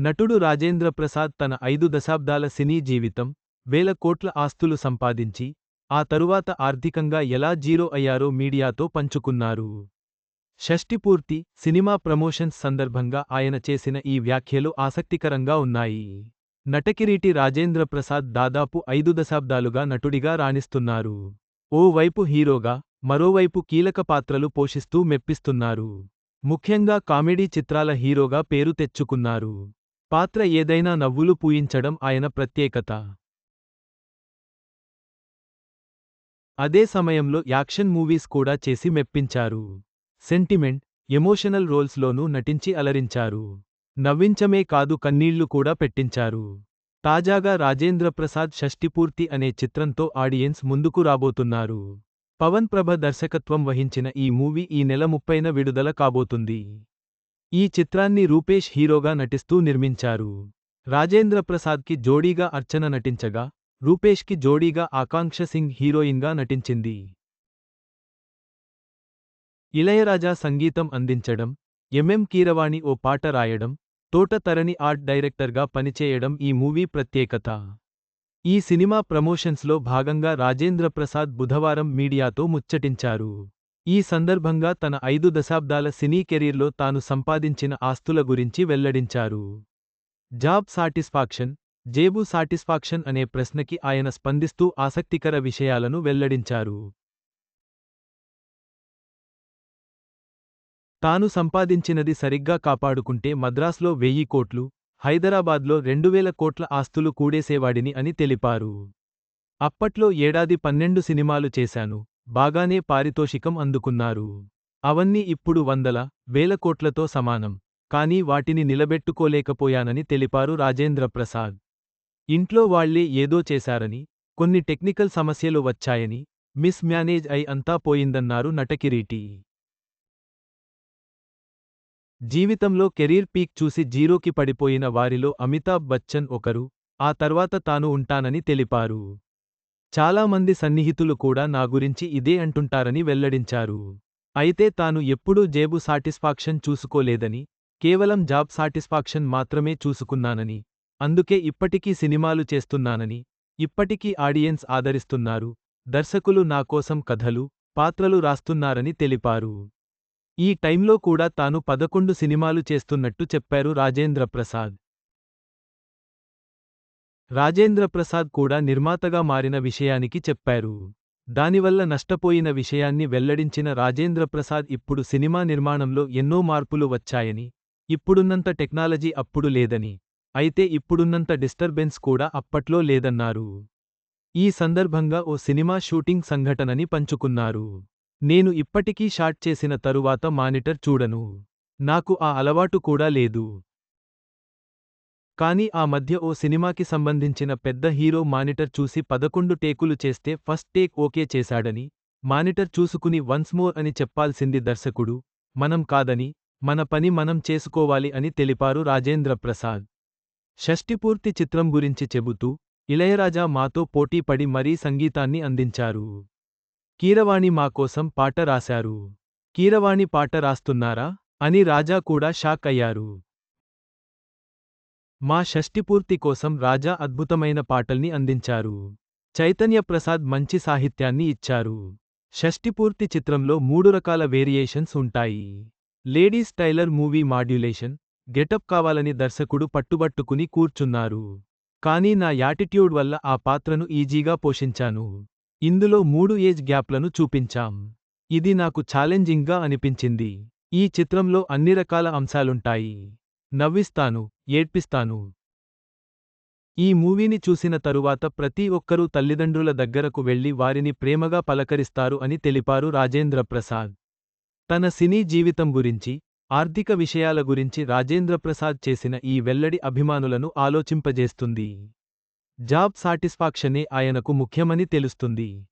నటుడు రాజేంద్ర ప్రసాద్ తన ఐదు దశాబ్దాల సినీ జీవితం వేల కోట్ల ఆస్తులు సంపాదించి ఆ తరువాత ఆర్థికంగా ఎలా జీరో అయ్యారో మీడియాతో పంచుకున్నారు. షష్టిపూర్తి సినిమా ప్రమోషన్స్ సందర్భంగా ఆయన చేసిన ఈ వ్యాఖ్యలు ఆసక్తికరంగా ఉన్నాయి. నటకిరీటి రాజేంద్ర ప్రసాద్ దాదాపు ఐదు దశాబ్దాలుగా నటుడిగా రాణిస్తున్నారు. ఓ వైపు హీరోగా మరోవైపు కీలక పాత్రలు పోషిస్తూ మెప్పిస్తున్నారు. ముఖ్యంగా కామెడీ చిత్రాల హీరోగా పేరు తెచ్చుకున్నారు. పాత్ర ఏదైనా నవ్వులు పూయించడం ఆయన ప్రత్యేకత. అదే సమయంలో యాక్షన్ మూవీస్ కూడా చేసి మెప్పించారు. సెంటిమెంట్ ఎమోషనల్ రోల్స్లోనూ నటించి అలరించారు. నవ్వించమే కాదు కన్నీళ్ళు కూడా పెట్టించారు. తాజాగా రాజేంద్ర ప్రసాద్ షష్టిపూర్తి అనే చిత్రంతో ఆడియన్స్ ముందుకు రాబోతున్నారు. పవన్ ప్రభ దర్శకత్వం వహించిన ఈ మూవీ ఈ నెల ముప్పైన విడుదల కాబోతుంది. ఈ చిత్రాన్ని రూపేష్ హీరోగా నటిస్తూ నిర్మించారు. రాజేంద్ర ప్రసాద్కి జోడీగా అర్చన నటించగా రూపేష్కి జోడీగా ఆకాంక్ష సింగ్ హీరోయిన్గా నటించింది. ఇళయరాజా సంగీతం అందించడం ఎంఎం కీరవాణి ఓ పాట రాయడం తోట తరణి ఆర్ట్ డైరెక్టర్గా పనిచేయడం ఈ మూవీ ప్రత్యేకత. ఈ సినిమా ప్రమోషన్స్లో భాగంగా రాజేంద్ర ప్రసాద్ బుధవారం మీడియాతో ముచ్చటించారు. ఈ సందర్భంగా తన ఐదు దశాబ్దాల సినీ కెరీర్లో తాను సంపాదించిన ఆస్తుల గురించి వెల్లడించారు. జాబ్ సాటిస్ఫాక్షన్ జేబు సాటిస్ఫాక్షన్ అనే ప్రశ్నకి ఆయన స్పందిస్తూ ఆసక్తికర విషయాలను వెల్లడించారు. తాను సంపాదించినది సరిగ్గా కాపాడుకుంటే మద్రాస్లో వెయ్యి కోట్లు హైదరాబాద్లో రెండువేల కోట్ల ఆస్తులు కూడేసేవాడిని అని తెలిపారు. అప్పట్లో ఏడాది పన్నెండు సినిమాలు చేశాను బాగానే పారితోషికం అందుకున్నారు. అవన్నీ ఇప్పుడు వందల వేల కోట్లతో సమానం. కానీ వాటిని నిలబెట్టుకోలేకపోయానని తెలిపారు రాజేంద్ర ప్రసాద్. ఇంట్లో వాళ్ళే ఏదో చేశారని కొన్ని టెక్నికల్ సమస్యలు వచ్చాయని మిస్ మ్యానేజ్ అయి అంతా పోయిందన్నారు నటకిరీటి. జీవితంలో కెరీర్ పీక్ చూసి జీరోకి పడిపోయిన వారిలో అమితాబ్ బచ్చన్ ఒకరు ఆ తర్వాత తాను ఉంటానని తెలిపారు. చాలామంది సన్నిహితులు కూడా నా గురించి ఇదే అంటుంటారని వెల్లడించారు. అయితే తాను ఎప్పుడూ జేబు సాటిస్ఫాక్షన్ చూసుకోలేదని కేవలం జాబ్ సాటిస్ఫాక్షన్ మాత్రమే చూసుకున్నానని అందుకే ఇప్పటికీ సినిమాలు చేస్తున్నానని ఇప్పటికీ ఆడియన్స్ ఆదరిస్తున్నారు దర్శకులు నా కోసం కథలు పాత్రలు రాస్తున్నారని తెలిపారు. ఈ టైంలో కూడా తాను పదకొండు సినిమాలు చేస్తున్నట్టు చెప్పారు రాజేంద్ర ప్రసాద్. రాజేంద్ర ప్రసాద్ కూడా నిర్మాతగా మారిన విషయానికి చెప్పారు. దానివల్ల నష్టపోయిన విషయాన్ని వెల్లడించిన రాజేంద్ర ప్రసాద్ ఇప్పుడు సినిమా నిర్మాణంలో ఎన్నో మార్పులు వచ్చాయని ఇప్పుడున్నంత టెక్నాలజీ అప్పుడు లేదని అయితే ఇప్పుడున్నంత డిస్టర్బెన్స్ కూడా అప్పట్లో లేదన్నారు. ఈ సందర్భంగా ఓ సినిమా షూటింగ్ సంఘటనని పంచుకున్నారు. నేను ఇప్పటికీ షాట్ చేసిన తరువాత మానిటర్ చూడను. నాకు ఆ అలవాటు కూడా లేదు. కానీ ఆ మధ్య ఓ సినిమాకి సంబంధించిన పెద్ద హీరో మానిటర్ చూసి పదకొండు టేకులు చేస్తే ఫస్ట్ టేక్ ఓకే చేశాడని మానిటర్ చూసుకుని వన్స్ మోర్ అని చెప్పాల్సింది దర్శకుడు మనం కాదని మన పని మనం చేసుకోవాలి అని తెలిపారు రాజేంద్ర ప్రసాద్. షష్టిపూర్తి చిత్రం గురించి చెబుతూ ఇళయరాజా మాతో పోటీపడి మరీ సంగీతాన్ని అందించారు. కీరవాణి మాకోసం పాట రాశారు. కీరవాణి పాట రాస్తున్నారా? అని రాజా కూడా షాక్ అయ్యారు. మా షష్టిపూర్తి కోసం రాజా అద్భుతమైన పాటల్ని అందించారు. చైతన్య ప్రసాద్ మంచి సాహిత్యాన్ని ఇచ్చారు. షష్టిపూర్తి చిత్రంలో మూడు రకాల వేరియేషన్స్ ఉంటాయి. Ladies tailor movie modulation getup కావాలని దర్శకుడు పట్టుబట్టుకుని కూర్చున్నారు. కానీ నా యాటిట్యూడ్ వల్ల ఆ పాత్రను ఈజీగా పోషించాను. ఇందులో మూడు ఏజ్ గ్యాప్లను చూపించాం. ఇది నాకు ఛాలెంజింగ్గా అనిపించింది. ఈ చిత్రంలో అన్ని రకాల అంశాలుంటాయి. నవ్విస్తాను ఏడ్పిస్తాను. ఈ మూవీని చూసిన తరువాత ప్రతి ఒక్కరూ తల్లిదండ్రుల దగ్గరకు వెళ్ళి వారిని ప్రేమగా పలకరిస్తారు అని తెలిపారు రాజేంద్ర ప్రసాద్. తన సినీ జీవితం గురించి ఆర్థిక విషయాల గురించి రాజేంద్ర ప్రసాద్ చేసిన ఈ వెల్లడి అభిమానులను ఆలోచింపజేస్తుంది. జాబ్ సాటిస్ఫాక్షనే ఆయనకు ముఖ్యమని తెలుస్తుంది.